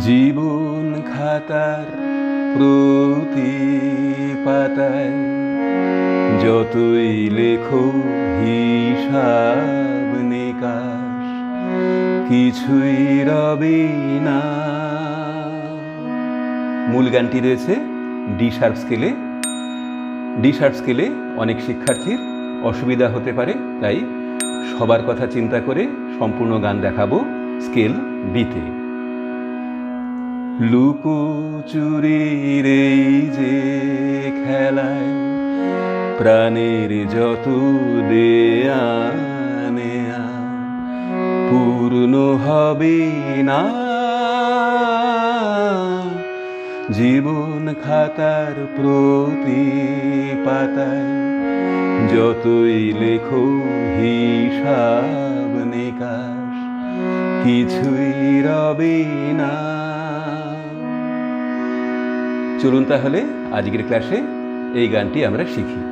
জীবন খাতার প্রতি পাতায় যতই লেখো হিসাব নিকাশ, কিছুই রবে না। মূল গানটি রয়েছে ডি শার্প স্কেলে। ডি শার্প স্কেলে অনেক শিক্ষার্থীর অসুবিধা হতে পারে, তাই সবার কথা চিন্তা করে সম্পূর্ণ গান দেখাবো স্কেল বিতে। লুকোচুরির এই যে খেলায় প্রাণের যত দেয়া পূর্ণ হবে না। জীবন খাতার প্রতি পাতায় যতই লেখো হিসাব নিকাশ, কিছুই রবে না। চলুন তাহলে আজকের ক্লাসে এই গানটি আমরা শিখি।